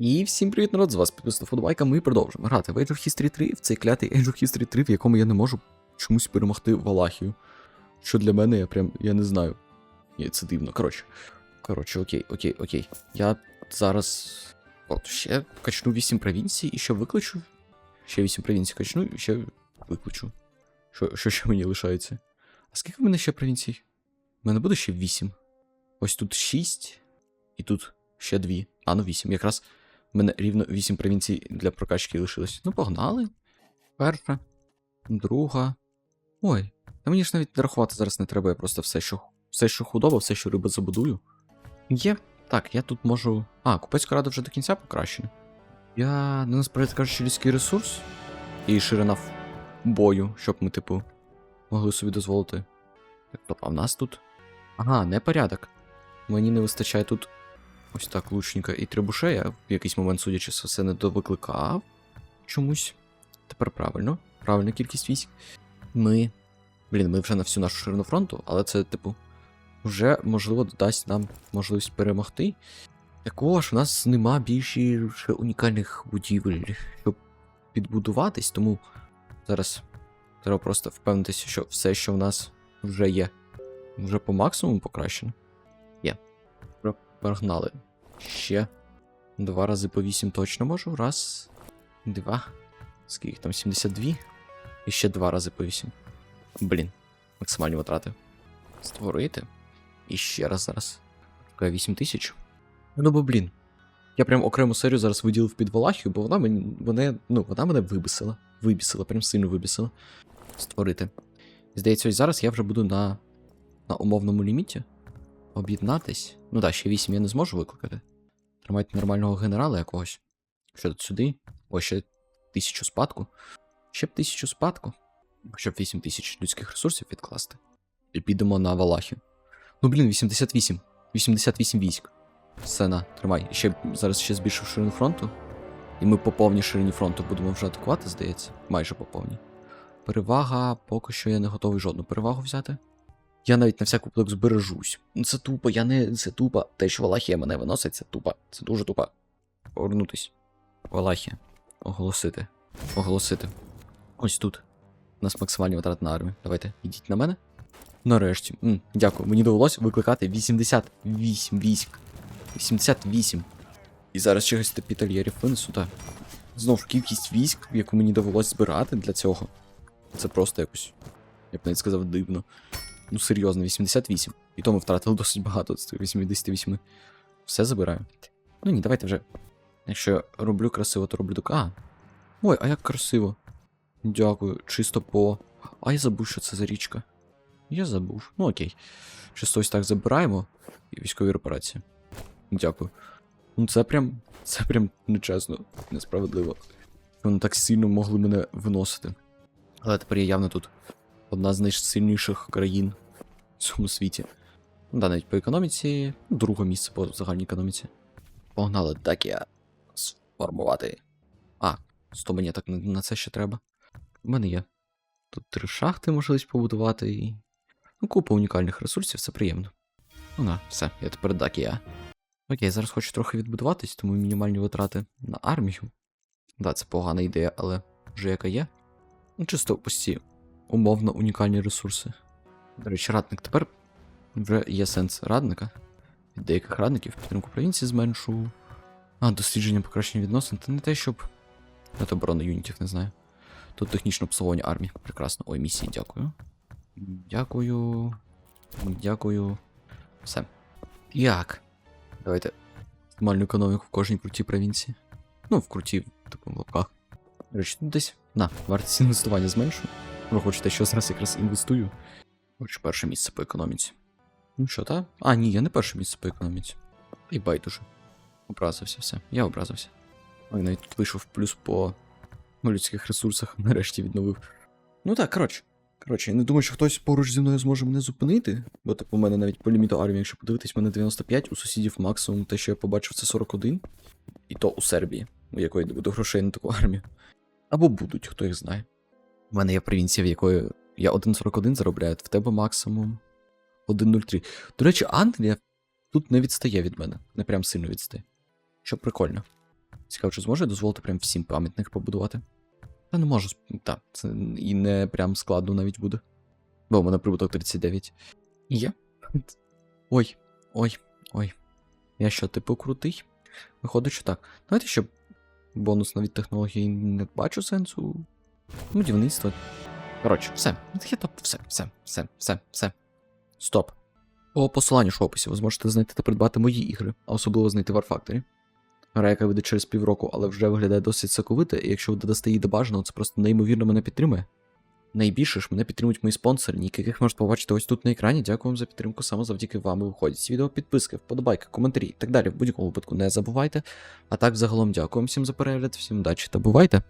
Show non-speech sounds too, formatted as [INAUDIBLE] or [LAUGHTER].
І всім привіт, народ, з вас підписана Футбайка. Ми продовжуємо грати в Age of History 3, в цей клятий Age of History 3, в якому я не можу чомусь перемогти Валахію. Що для мене, я прям я не знаю. Ні, це дивно. Коротше. Коротше, окей, окей, окей. Я зараз. От, ще качну 8 провінцій і ще викличу. Ще 8 провінцій качну і ще викличу. Що, що ще мені лишається? А скільки в мене ще провінцій? У мене буде ще 8. Ось тут 6, і тут ще 2. А, ну 8. Якраз мене рівно 8 провінцій для прокачки лишилось. Ну, погнали. Перша, друга. Ой, та мені ж навіть рахувати зараз не треба, я просто все, що все, що худоба, все, що риба забудую. Є. Так, я тут можу. А, купецька рада вже до кінця покращена. Я, ну насправді кажучи, людський ресурс і ширина бою, щоб ми, типу, могли собі дозволити. Стоп, а в нас тут. Ага, непорядок. Мені не вистачає тут ось так лучника і трибуша. Я в якийсь момент, судячи все, не довикликав чомусь. Тепер правильно. Правильна кількість військ. Ми. Блін, ми вже на всю нашу ширину фронту, але це, типу, вже, можливо, додасть нам можливість перемогти. Також у нас нема більше унікальних будівель, щоб підбудуватись, тому зараз треба просто впевнитися, що все, що в нас вже є, вже по максимуму покращено. Є. Прогнали. Ще два рази по 8 точно можу. Раз, два. Скільки там? 72. І ще два рази по 8. Блін, максимальні витрати. Створити. І ще раз зараз. Така 8 тисяч. Ну бо блін. Я прям окрему серію зараз виділив під Валахію, бо вона мені, мене, ну, вона мене вибісила. Вибісила, прям сильно вибісила. Створити. Здається, ось зараз я вже буду на, на умовному ліміті. Об'єднатись. Ну так, ще 8 я не зможу викликати. Тримати нормального генерала якогось. Що сюди? Ось ще тисячу спадку. Ще б тисячу спадку. Щоб 8 тисяч людських ресурсів відкласти. І підемо на Валахію. Ну блін, 88. 88 військ. Все на, тримай. Ще зараз ще збільшив ширину фронту. І ми по повній ширині фронту будемо вже атакувати, здається. Майже по повній. Перевага, поки що я не готовий жодну перевагу взяти. Я навіть на всяк випадок збережусь. Ну, Це тупо, я не. Це тупо. Те, що Валахія мене виносить, це тупо. Це дуже тупо. Повернутись. Валахія. Оголосити. Оголосити. Ось тут. У нас максимальні витрати на армію. Давайте, ідіть на мене. Нарешті. М, дякую. Мені довелось викликати 88 військ. 88. І зараз чогось тепітальєрів винесу, так. Знову кількість військ, яку мені довелось збирати для цього. Це просто якось. Я б навіть сказав дивно. Ну, серйозно, 88. І то ми втратили досить багато з цих 88. Все забираю. Ну ні, давайте вже. Якщо роблю красиво, то роблю так. А. Ой, а як красиво. Дякую. Чисто по. А я забув, що це за річка. Я забув. Ну окей. Чисто ось так забираємо. І військові репарації. Дякую. Ну це прям. Це прям нечесно, несправедливо. Вони так сильно могли мене виносити. Але тепер я явно тут одна з найсильніших країн в цьому світі. Ну, Да, навіть по економіці, друге місце по загальній економіці. Погнали, так я сформувати. А, 100 мені так на, це ще треба. У мене є. Тут три шахти можливість побудувати і. Ну, купа унікальних ресурсів, це приємно. Ну на, все, я тепер Дакія. Окей, зараз хочу трохи відбудуватись, тому мінімальні витрати на армію. Да, це погана ідея, але вже яка є. Ну, чисто ці умовно унікальні ресурси. До речі, радник тепер вже є сенс радника. Від деяких радників підтримку провінції зменшу. А, дослідження покращення відносин. Це не те, щоб. Це оборона юнітів, не знаю. Тут технічне обслуговування армії. Прекрасно. Ой, місії, дякую. Дякую. Дякую. Все. Як? Давайте. Максимальну економіку в кожній крутій провінції. Ну, в крутій, типу, в лапках. До речі, тут десь. На, вартість інвестування зменшу. Ви хочете, що зараз якраз інвестую. Хочу перше місце по економіці. Ну що, та? А, ні, я не перше місце по економіці. І байдуже. Образився все. Я образився. Ой, навіть тут вийшов плюс по ну, людських ресурсах, [LAUGHS] нарешті відновив. Ну так, коротше. Коротше, я не думаю, що хтось поруч зі мною зможе мене зупинити. Бо типу, у мене навіть по ліміту армії, якщо подивитись, в мене 95, у сусідів максимум те, що я побачив, це 41. І то у Сербії, у якої не буде грошей на таку армію. Або будуть, хто їх знає. У мене є провінція, в якої я 1.41 заробляю, в тебе максимум 1.03. До речі, Англія тут не відстає від мене, не прям сильно відстає. Що прикольно. Цікаво, чи зможу я дозволити прям всім пам'ятник побудувати? Та не можу. Так, це і не прям складно навіть буде. Бо у мене прибуток 39. І є. Ой, ой, ой. Я що, типу, крутий? Виходить, що так. Давайте ще бонусно від технології не бачу сенсу. Будівництво. Коротше, все. Хітоп, все, все, все, все, все. Стоп. По посиланню ж в описі ви зможете знайти та придбати мої ігри, а особливо знайти War Factory. Гра, яка вийде через півроку, але вже виглядає досить соковито, і якщо ви додасте її до бажаного, це просто неймовірно мене підтримує. Найбільше ж мене підтримують мої спонсори, яких можете побачити ось тут на екрані. Дякую вам за підтримку, саме завдяки вам і виходять ці відео, підписки, вподобайки, коментарі і так далі. В будь-якому випадку не забувайте. А так, загалом, дякую всім за перегляд, всім удачі та бувайте!